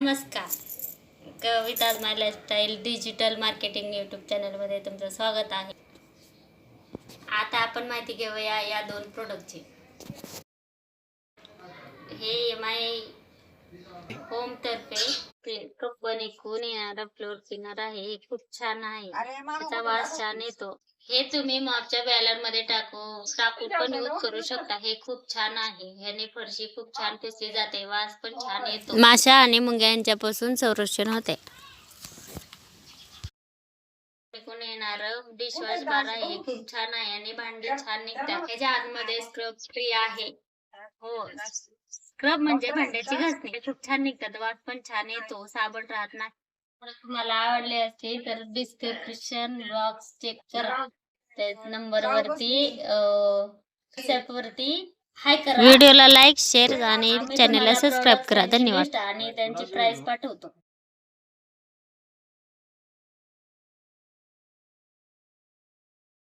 नमस्कार. Kavita my lifestyle digital marketing YouTube चॅनलमध्ये तुमचं स्वागत आहे. आता आपण माहिती घेऊया या दोन प्रोडक्टची हे एम आय होम तर्फे कंपनी कोण येणारा फ्लोर क्लीनर आहे. हे खूप छान आहे. त्याचा वास छान येतो. हे तुम्ही मॉपच्या बॅलरमध्ये टाकू टाकून पण यूज करू शकता. हे खूप छान आहे. ह्याने फरशी खूप छान पुसली जाते. वास पण छान येतो. माशा आणि मुंग्या यांच्यापासून संरक्षण होते. येणार. डिशवॉश बार आहे. हे खूप छान आहे आणि भांडी छान निघतात. ह्याच्या आतमध्ये स्क्रब फ्री आहे. हो. स्क्रब म्हणजे भांड्याची घासणी. खूप छान निघतात. वास पण छान येतो. साबण राहत नाही. तुम्हाला आवडले असतील तर डिस्क्रिप्शन बॉक्स चेक करा. त्या नंबर वरती व्हॉट्सअप वरती हाय करा. व्हिडिओला लाईक शेअर आणि चॅनलला सबस्क्राईब करा. धन्यवाद. आणि त्यांची प्राइस पाठवतो.